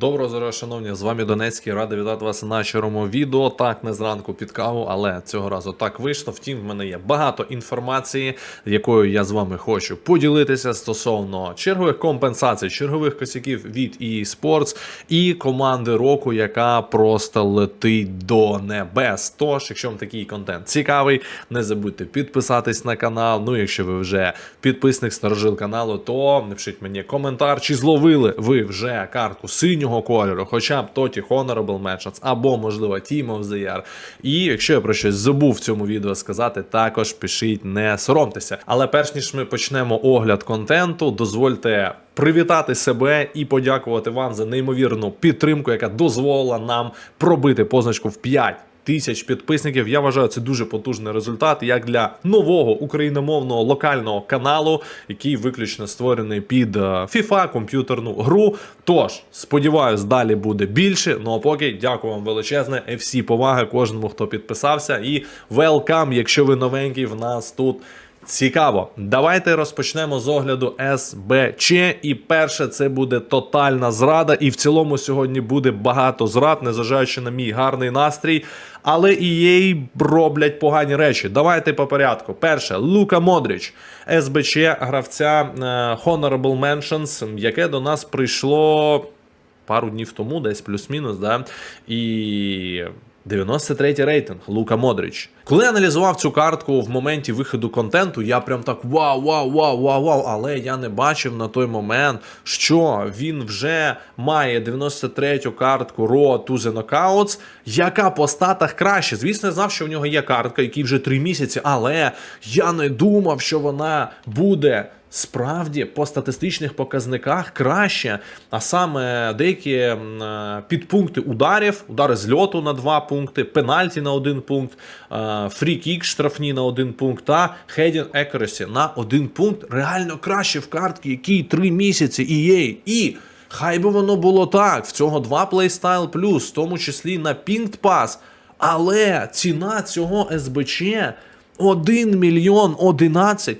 Доброго здоров'я, шановні, з вами Донецький. Радий вітати вас на нашому відео. Так, не зранку під каву, але цього разу так вийшло. Втім, в мене є багато інформації, якою я з вами хочу поділитися стосовно чергових компенсацій, чергових косяків від EA Sports і команди року, яка просто летить до небес. Тож, якщо вам такий контент цікавий, не забудьте підписатись на канал. Ну, якщо ви вже підписник старожил каналу, то напишіть мені коментар, чи зловили ви вже картку синього кольору, хоча б тоті Honorable Mentions, або, можливо, Team of the Year. І якщо я про щось забув в цьому відео сказати, також пишіть, не соромтеся. Але перш ніж ми почнемо огляд контенту, дозвольте. Привітати себе і подякувати вам за неймовірну підтримку, яка дозволила нам пробити позначку в 5 тисяч підписників. Я вважаю, це дуже потужний результат, як для нового україномовного локального каналу, який виключно створений під е, FIFA, комп'ютерну гру. Тож, сподіваюсь, далі буде більше. Ну а поки дякую вам величезне. Всі поваги кожному, хто підписався. І велкам, якщо ви новенький, в нас тут. Цікаво, давайте розпочнемо з огляду СБЧ. І перше, це буде тотальна зрада. І в цілому сьогодні буде багато зрад, незважаючи на мій гарний настрій. Але і їй роблять погані речі. Давайте по порядку. Перше, Лука Модріч, СБЧ, гравця е, Honorable Mentions, яке до нас прийшло пару днів тому, десь плюс-мінус. да? І 93 рейтинг Лука Модрич. Коли я аналізував цю картку в моменті виходу контенту, я прям так вау, вау, вау, вау, вау. Але я не бачив на той момент, що він вже має 93-ю картку Raw to the Knockouts, яка по статах краще. Звісно, я знав, що в нього є картка, який вже 3 місяці, але я не думав, що вона буде. Справді по статистичних показниках краще, а саме деякі е, підпункти ударів, удари з льоту на 2 пункти, пенальті на 1 пункт, фрі-кік штрафні на 1 пункт та heading accuracy на 1 пункт. Реально краще в картки, який 3 місяці EA. І хай би воно було так. В цього 2 плейстайл плюс, в тому числі на Pinged Pass. Але ціна цього СБЧ 1 мільйон 11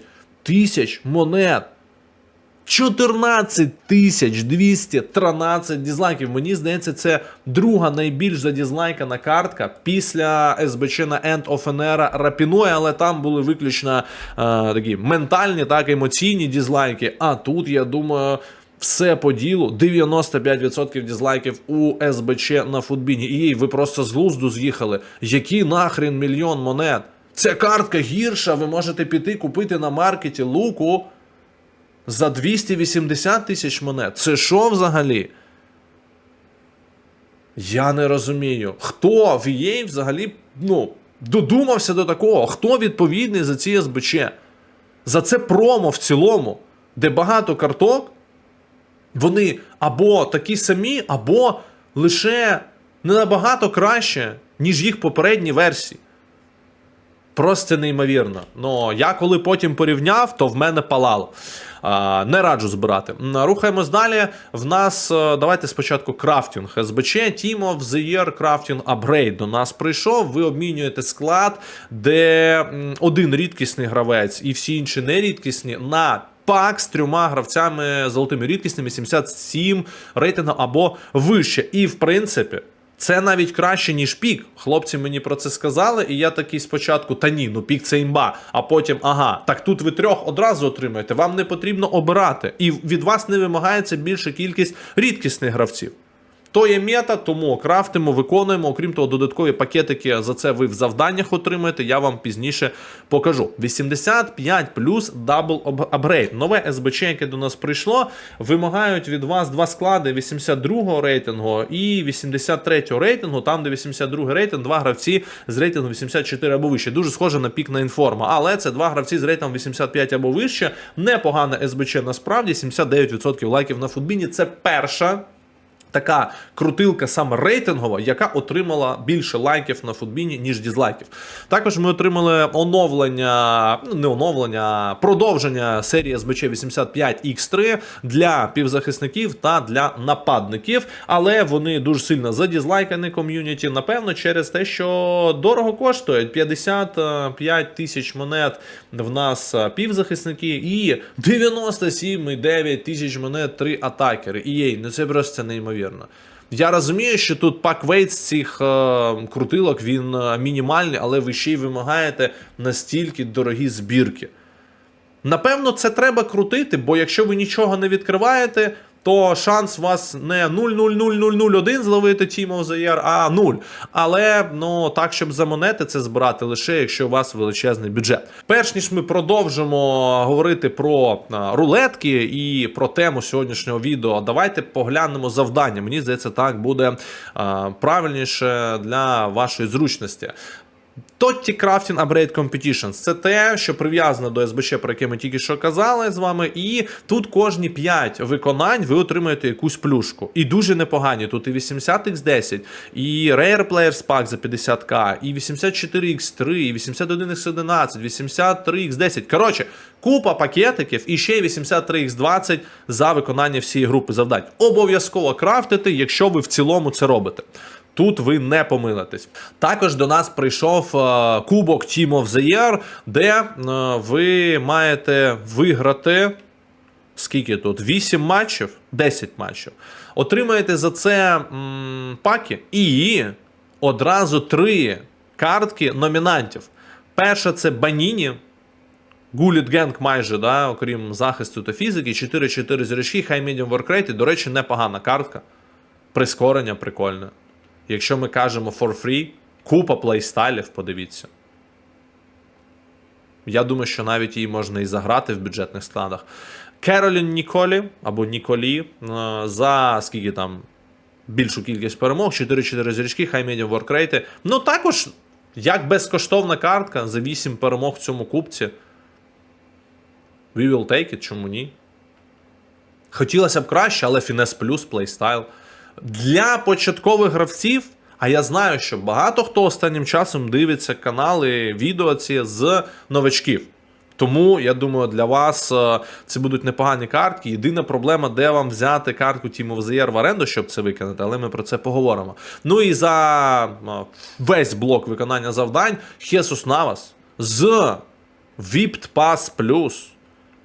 тисяч монет. 14 тисяч 213 дізлайків. Мені здається, це друга найбільш задізлайкана картка після СБЧ на End of Era Рапіної, але там були виключно е, такі ментальні, так емоційні дізлайки. А тут, я думаю. Все по ділу, 95% дізлайків у СБЧ на футбіні. І ви просто з глузду з'їхали. Які нахрен мільйон монет? Ця картка гірша, ви можете піти купити на маркеті луку за 280 тисяч монет. Це що взагалі? Я не розумію. Хто в EA взагалі ну, додумався до такого? Хто відповідний за ці СБЧ? За це промо в цілому, де багато карток, вони або такі самі, або лише не набагато краще, ніж їх попередні версії. Просто неймовірно. Ну, я коли потім порівняв, то в мене палало. Не раджу збирати. Рухаємось далі. В нас е, давайте спочатку крафтінг СБЧ. Team of the Year Crafting Upgrade до нас прийшов. Ви обмінюєте склад, де один рідкісний гравець і всі інші нерідкісні на. Пак з трьома гравцями золотими рідкісними 77 рейтингу або вище. І в принципі, це навіть краще, ніж пік. Хлопці мені про це сказали, і я такий спочатку, та ні, ну пік це імба. А потім, ага, так тут ви трьох одразу отримаєте. Вам не потрібно обирати. І від вас не вимагається більша кількість рідкісних гравців. То є мета, тому крафтимо, виконуємо. Окрім того, додаткові пакетики за це ви в завданнях отримаєте. Я вам пізніше покажу. 85 плюс дабл апгрейд. Нове СБЧ, яке до нас прийшло, вимагають від вас два склади 82-го рейтингу і 83-го рейтингу. Там, де 82-й рейтинг, два гравці з рейтингу 84 або вище. Дуже схоже на пік на інформа. Але це два гравці з рейтингом 85 або вище. Непогане СБЧ насправді 79% лайків на футбіні. Це перша. Така крутилка саме рейтингова, яка отримала більше лайків на футбіні, ніж дізлайків. Також ми отримали оновлення, ну не оновлення, продовження серії СБЧ 85X3 для півзахисників та для нападників. Але вони дуже сильно задізлайкані ком'юніті. Напевно, через те, що дорого коштують 55 тисяч монет в нас півзахисники і 97,9 тисяч монет три атакери. І єй, ну це просто неймовірно. Неймовірно. Я розумію, що тут пак вейт з цих е, крутилок він е, мінімальний, але ви ще й вимагаєте настільки дорогі збірки. Напевно, це треба крутити, бо якщо ви нічого не відкриваєте, то шанс у вас не 0,00001 зловити Team of the Year, а 0. Але ну так, щоб за монети це збирати лише якщо у вас величезний бюджет. Перш ніж ми продовжимо говорити про рулетки і про тему сьогоднішнього відео, давайте поглянемо завдання. Мені здається, так буде правильніше для вашої зручності. Totti Crafting Upgrade Competitions це те, що прив'язано до СБЧ, про яке ми тільки що казали з вами. І тут кожні 5 виконань ви отримаєте якусь плюшку. І дуже непогані. Тут і 80x10, і Rare Players Pack за 50к, і 84x3, і 81x11, 83x10. Коротше, купа пакетиків і ще 83x20 за виконання всієї групи завдань. Обов'язково крафтити, якщо ви в цілому це робите. Тут ви не помилитесь. Також до нас прийшов е, кубок Team of the Year, де е, ви маєте виграти. Скільки тут? 8 матчів, 10 матчів. Отримаєте за це м, паки і одразу три картки номінантів. Перша це Баніні. Гуліт Генг майже, да, окрім захисту та фізики, 4-4 зірочки, High Medium Rate. До речі, непогана картка. Прискорення прикольне. Якщо ми кажемо for free, купа плейстайлів, подивіться. Я думаю, що навіть її можна і заграти в бюджетних складах. Керолін Ніколі або Ніколі е, за скільки там більшу кількість перемог, 4-4 зірочки, Medium Work Rate. Ну також, як безкоштовна картка за 8 перемог в цьому кубці. We will take it, чому ні? Хотілося б краще, але фінес плюс, плейстайл. Для початкових гравців, а я знаю, що багато хто останнім часом дивиться канали, відео ці з новачків. Тому я думаю, для вас е, це будуть непогані картки. Єдина проблема, де вам взяти картку Team of the Year в оренду, щоб це виконати, але ми про це поговоримо. Ну і за е, весь блок виконання завдань Jesus Navas з Vipt Pass Plus,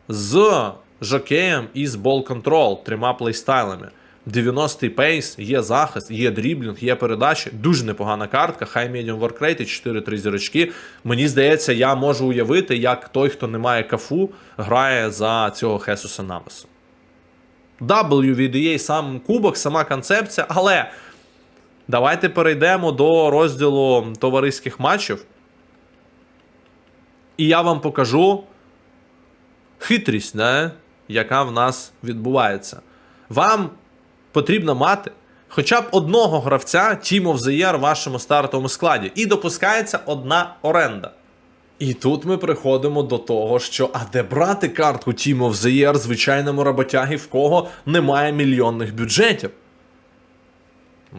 з Жокеєм і з Ball Control, трьома плейстайлами. 90-й пейс, є захист, є дріблінг, є передачі. Дуже непогана картка. High Medium Work Rate, 4-3 зірочки. Мені здається, я можу уявити, як той, хто не має кафу, грає за цього Хесуса Навеса. WVDA сам кубок, сама концепція, але давайте перейдемо до розділу товариських матчів. І я вам покажу хитрість, не? яка в нас відбувається. Вам потрібно мати хоча б одного гравця Team of the Year в вашому стартовому складі. І допускається одна оренда. І тут ми приходимо до того, що а де брати картку Team of the Year звичайному роботягі, в кого немає мільйонних бюджетів.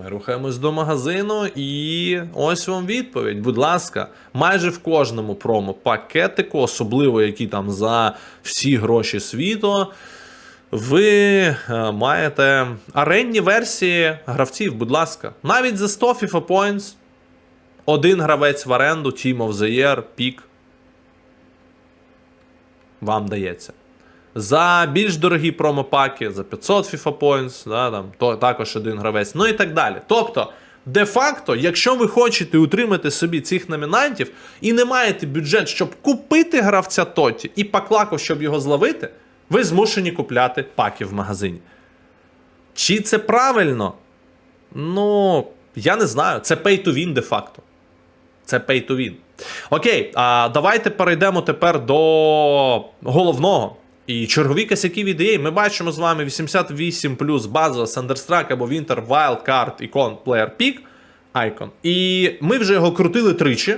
Ми рухаємось до магазину, і ось вам відповідь. Будь ласка, майже в кожному промо-пакетику, особливо які там за всі гроші світу, ви е, маєте аренні версії гравців, будь ласка. Навіть за 100 FIFA Points. Один гравець в оренду, Team of the Year, пік. Вам дається. За більш дорогі промопаки, за 500 FIFA Points, да, там, то, також один гравець, ну і так далі. Тобто, де-факто, якщо ви хочете утримати собі цих номінантів і не маєте бюджет, щоб купити гравця Тоті і паклаку, щоб його зловити, ви змушені купляти паки в магазині. Чи це правильно? Ну, я не знаю. Це pay to win де-факто. Це pay to win. Окей, а давайте перейдемо тепер до головного. І чергові косяки від EA ми бачимо з вами 88 плюс базова Thunderstruck або Winter Wild Card Icon Player Pick Icon. І ми вже його крутили тричі,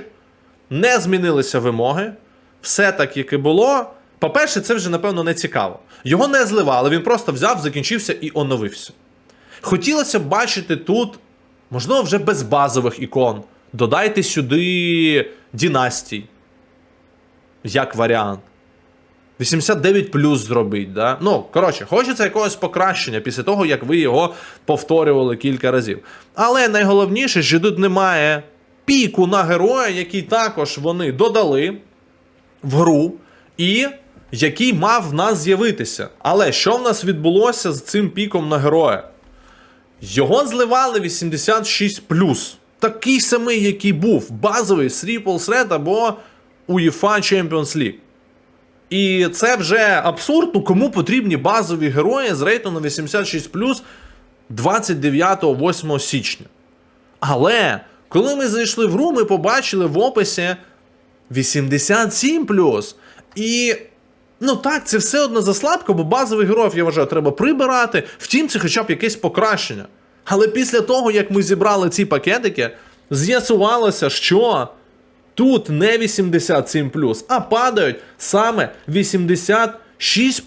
не змінилися вимоги. Все так, як і було. По-перше, це вже, напевно, не цікаво. Його не зливали, він просто взяв, закінчився і оновився. Хотілося б бачити тут, можливо, вже без базових ікон. Додайте сюди дінастій. Як варіант. 89 плюс зробить, да? Ну, коротше, хочеться якогось покращення після того, як ви його повторювали кілька разів. Але найголовніше, що тут немає піку на героя, який також вони додали в гру, і який мав в нас з'явитися. Але що в нас відбулося з цим піком на героя? Його зливали 86 Такий самий, який був, базовий Triple Threat або UEFA Champions League. І це вже абсурд, ну кому потрібні базові герої з рейтингом 86 29-8 січня. Але коли ми зайшли в гру, ми побачили в описі 87 І. Ну так, це все одно заслабка, бо базових героїв, я вважаю, треба прибирати. Втім, це хоча б якесь покращення. Але після того, як ми зібрали ці пакетики, з'ясувалося, що тут не 87 а падають саме 86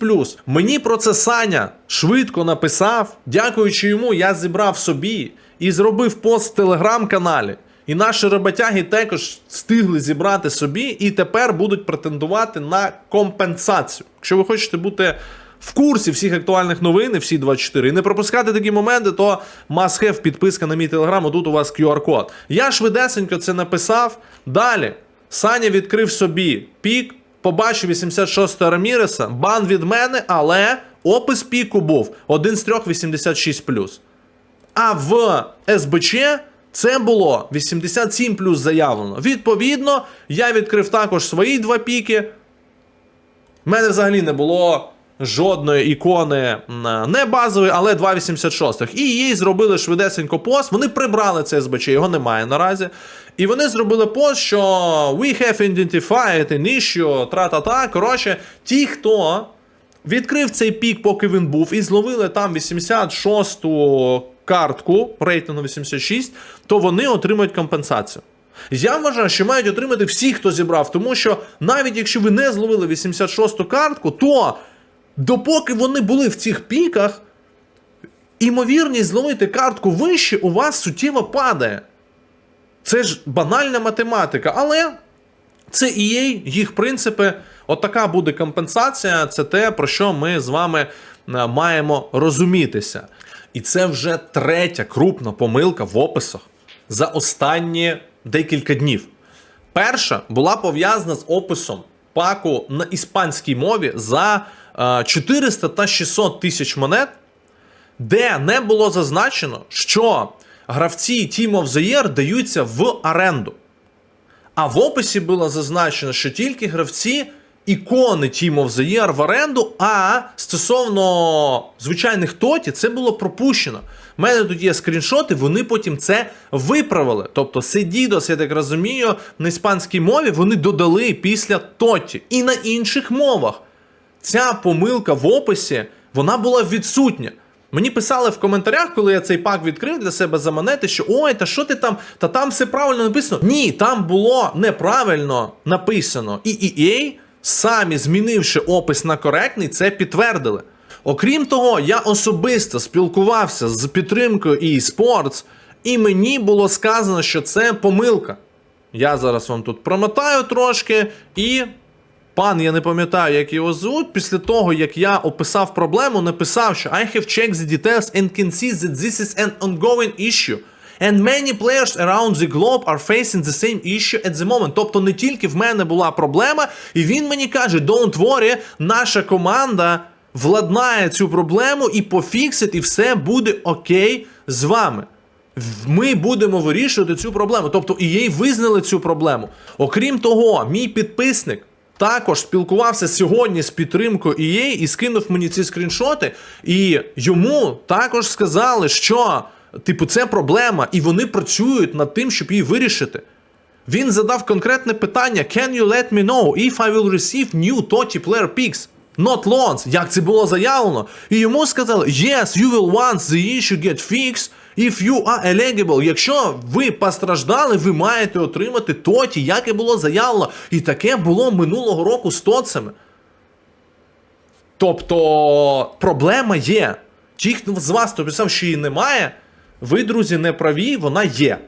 Мені про це Саня швидко написав. Дякуючи йому, я зібрав собі і зробив пост в телеграм-каналі. І наші роботяги також встигли зібрати собі і тепер будуть претендувати на компенсацію. Якщо ви хочете бути в курсі всіх актуальних новин, всі 24, і не пропускати такі моменти, то must have підписка на мій телеграм, тут у вас QR-код. Я швидесенько це написав. Далі Саня відкрив собі пік, побачив 86-го Раміреса, бан від мене, але опис піку був один з трьох 86 а в СБЧ це було 87 плюс заявлено. Відповідно, я відкрив також свої два піки. У мене взагалі не було жодної ікони не базової, але 2.86. І їй зробили швидесенько пост. Вони прибрали це СБЧ, його немає наразі. І вони зробили пост, що we have identified an issue, тра-та-та. Коротше, ті, хто відкрив цей пік, поки він був, і зловили там 86-ту картку рейтингу 86, то вони отримають компенсацію. Я вважаю, що мають отримати всі, хто зібрав, тому що навіть якщо ви не зловили 86-ту картку, то допоки вони були в цих піках, імовірність зловити картку вище у вас суттєво падає. Це ж банальна математика, але це є їх принципи. Отака буде компенсація. Це те, про що ми з вами е, маємо розумітися. І це вже третя крупна помилка в описах за останні декілька днів. Перша була пов'язана з описом паку на іспанській мові за е, 400 та 600 тисяч монет, де не було зазначено, що гравці Team of the Year даються в оренду. А в описі було зазначено, що тільки гравці ікони Team of the в оренду, а стосовно звичайних тоті, це було пропущено. У мене тут є скріншоти, вони потім це виправили. Тобто Седідос, я так розумію, на іспанській мові вони додали після тоті. І на інших мовах. Ця помилка в описі вона була відсутня. Мені писали в коментарях, коли я цей пак відкрив для себе за монети, що ой, та що ти там, та там все правильно написано. Ні, там було неправильно написано. І EA, самі змінивши опис на коректний, це підтвердили. Окрім того, я особисто спілкувався з підтримкою eSports, і мені було сказано, що це помилка. Я зараз вам тут промотаю трошки і. Пан, я не пам'ятаю, як його звуть. Після того, як я описав проблему, написав, що I have checked the details and can see that this is an ongoing issue. And many players around the globe are facing the same issue at the moment. Тобто не тільки в мене була проблема, і він мені каже: Don't worry, наша команда владнає цю проблему і пофіксить, і все буде окей з вами. Ми будемо вирішувати цю проблему. Тобто і їй визнали цю проблему. Окрім того, мій підписник також спілкувався сьогодні з підтримкою EA і скинув мені ці скріншоти. І йому також сказали, що типу це проблема, і вони працюють над тим, щоб її вирішити. Він задав конкретне питання: Can you let me know if I will receive new TOTI player picks? Not loans, як це було заявлено. І йому сказали, yes, you will want the issue get fixed if you are eligible. Якщо ви постраждали, ви маєте отримати тоті, як і було заявлено. І таке було минулого року з тоцами. Тобто проблема є. Ті, хто з вас, хто писав, що її немає, ви, друзі, не праві, вона є.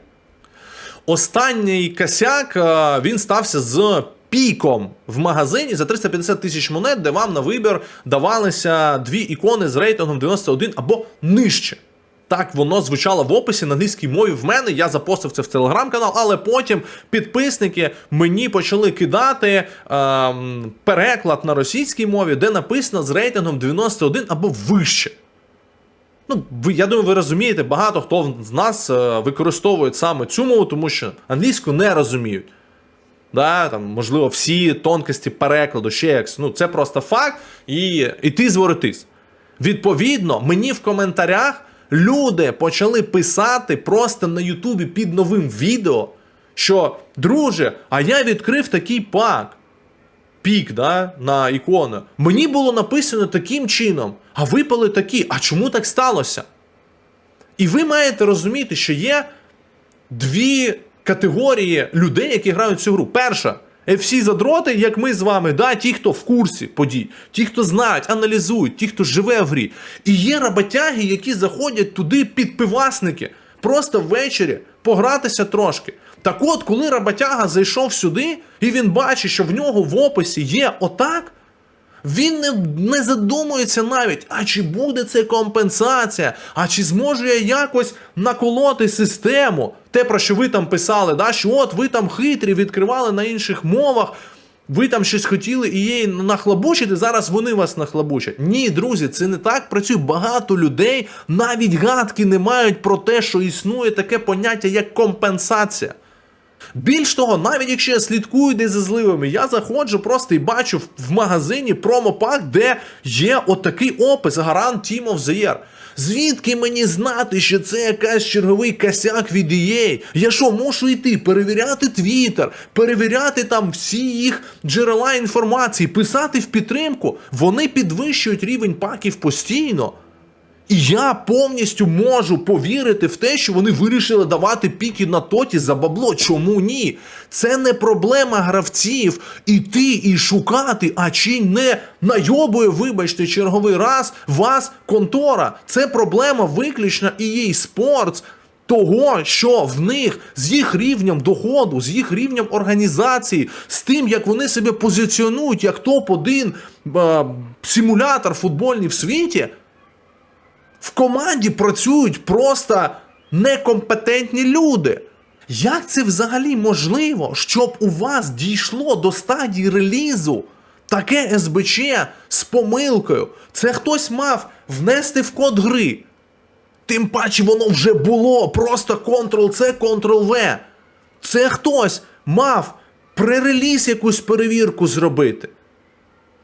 Останній косяк е, він стався з піком в магазині за 350 тисяч монет, де вам на вибір давалися дві ікони з рейтингом 91 або нижче. Так воно звучало в описі на англійській мові в мене. Я запостив це в телеграм-канал, але потім підписники мені почали кидати ем, переклад на російській мові, де написано з рейтингом 91 або вище. Ну, ви, я думаю, ви розумієте, багато хто з нас е, використовує саме цю мову, тому що англійську не розуміють. Да, там, можливо, всі тонкості перекладу, ще якось. Ну, це просто факт, і, і ти зворотись. Відповідно, мені в коментарях люди почали писати просто на Ютубі під новим відео, що, друже, а я відкрив такий пак. Пік, да, на ікону. Мені було написано таким чином, а випали такі. А чому так сталося? І ви маєте розуміти, що є дві категорії людей, які грають цю гру. Перша. FC задроти, як ми з вами, да, ті, хто в курсі подій, ті, хто знають, аналізують, ті, хто живе в грі. І є роботяги, які заходять туди під пивасники, просто ввечері погратися трошки. Так от, коли роботяга зайшов сюди, і він бачить, що в нього в описі є отак, він не, не задумується навіть, а чи буде це компенсація, а чи зможу я якось наколоти систему. Те, про що ви там писали, да, що от ви там хитрі, відкривали на інших мовах, ви там щось хотіли і її нахлабучити, зараз вони вас нахлабучать. Ні, друзі, це не так працює. Багато людей навіть гадки не мають про те, що існує таке поняття, як компенсація. Більш того, навіть якщо я слідкую десь за зливами, я заходжу просто і бачу в- магазині промопак, де є отакий опис гарант Team of the Year. Звідки мені знати, що це якась черговий косяк від EA? Я що, мушу йти, перевіряти Twitter, перевіряти там всі їх джерела інформації, писати в підтримку? Вони підвищують рівень паків постійно. І я повністю можу повірити в те, що вони вирішили давати піки на тоті за бабло. Чому ні? Це не проблема гравців іти і шукати, а чи не найобує, вибачте, черговий раз вас контора. Це проблема виключно EA Sports. Того, що в них з їх рівнем доходу, з їх рівнем організації, з тим, як вони себе позиціонують як топ-1 е, симулятор футбольний в світі, в команді працюють просто некомпетентні люди. Як це взагалі можливо, щоб у вас дійшло до стадії релізу таке СБЧ з помилкою? Це хтось мав внести в код гри. Тим паче воно вже було, просто Ctrl-C, Ctrl-V. Це хтось мав пререліз якусь перевірку зробити.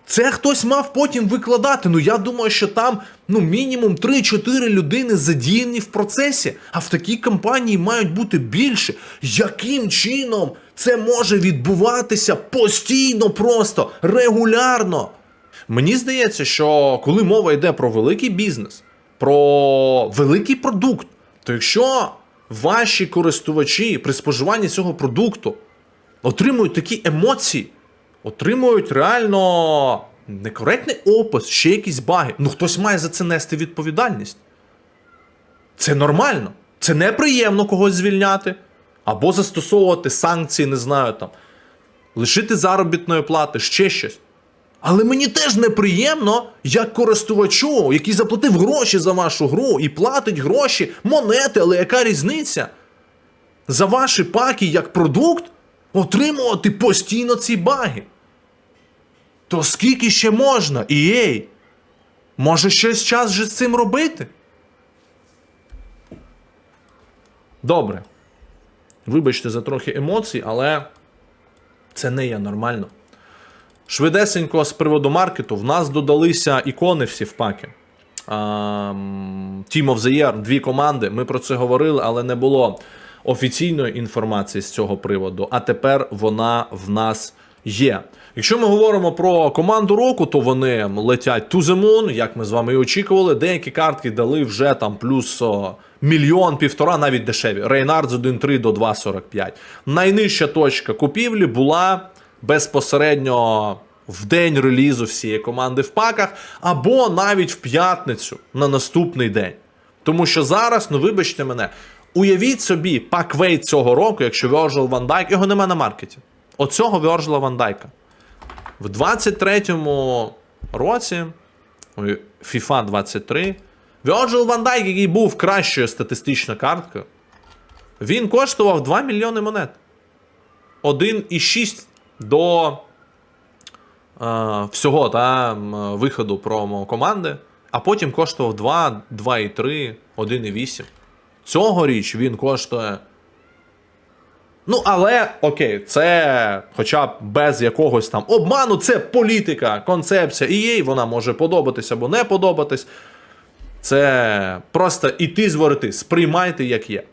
Це хтось мав потім викладати. Ну я думаю, що там ну мінімум 3-4 людини задіяні в процесі, а в такій компанії мають бути більше. Яким чином це може відбуватися постійно, просто регулярно? Мені здається, що коли мова йде про великий бізнес, про великий продукт, то якщо ваші користувачі при споживанні цього продукту отримують такі емоції, отримують реально некоректний опис, ще якісь баги. Ну хтось має за це нести відповідальність. Це нормально. Це неприємно когось звільняти. Або застосовувати санкції, не знаю там, лишити заробітної плати, ще щось. Але мені теж неприємно, як користувачу, який заплатив гроші за вашу гру і платить гроші, монети, але яка різниця? За ваші паки як продукт отримувати постійно ці баги. То скільки ще можна? EA? Може щось час вже з цим робити? Добре. Вибачте за трохи емоцій, але це не є нормально. Швидесенько з приводу маркету, в нас додалися ікони всі в паки. Team of the Year, дві команди. Ми про це говорили, але не було офіційної інформації з цього приводу. А тепер вона в нас є. Якщо ми говоримо про команду року, то вони летять to the moon, як ми з вами і очікували. Деякі картки дали вже там плюс мільйон, півтора, навіть дешеві. Рейнард з 1.3 до 2.45. Найнижча точка купівлі була безпосередньо в день релізу всієї команди в паках, або навіть в п'ятницю на наступний день. Тому що зараз, ну вибачте мене, уявіть собі, паквейт цього року, якщо Virgil Van Dijk, його нема на маркеті. Оцього Virgil Van Dijk. В 23-му році, FIFA 23, Virgil Van Dijk, який був кращою статистичною карткою, він коштував 2 мільйони монет. 1,6 до е, всього та, виходу промо команди. а потім коштував 2, 2,3, 1,8. Цьогоріч він коштує. Ну, але окей, це хоча б без якогось там обману, це політика, концепція. І їй вона може подобатись або не подобатись. Це просто іти зворити, сприймайте, як є.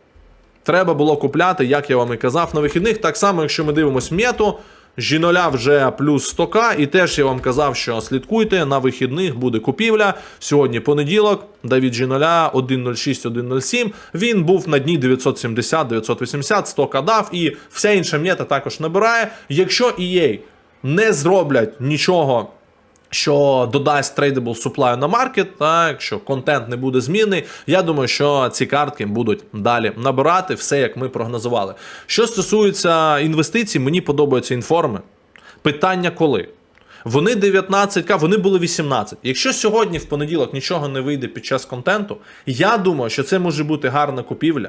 Треба було купляти, як я вам і казав, на вихідних. Так само, якщо ми дивимося мету, Жіноля вже плюс 100к, і теж я вам казав, що слідкуйте, на вихідних буде купівля. Сьогодні понеділок, Давід Жіноля 1.06, 1.07. Він був на дні 970, 980, 100к дав, і вся інша м'єта також набирає. Якщо EA не зроблять нічого що додасть трейдабл supply на маркет, та якщо контент не буде змінний, я думаю, що ці картки будуть далі набирати все, як ми прогнозували. Що стосується інвестицій, мені подобаються інформи. Питання коли? Вони 19к, вони були 18. Якщо сьогодні в понеділок нічого не вийде під час контенту, я думаю, що це може бути гарна купівля.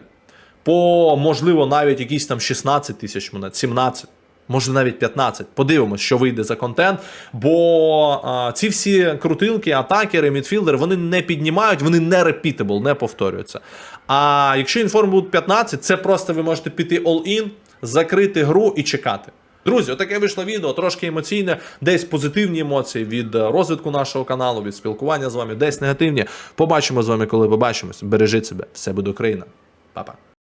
По можливо навіть якісь там 16 тисяч монет, 17. Може навіть 15. Подивимось, що вийде за контент. Бо а, ці всі крутилки, атакери, мідфілдери, вони не піднімають, вони не repeatable, не повторюються. А якщо інформ будуть 15, це просто ви можете піти all-in, закрити гру і чекати. Друзі, отаке вийшло відео, трошки емоційне, десь позитивні емоції від розвитку нашого каналу, від спілкування з вами, десь негативні. Побачимо з вами, коли побачимось. Бережіть себе, все буде Україна. Па-па.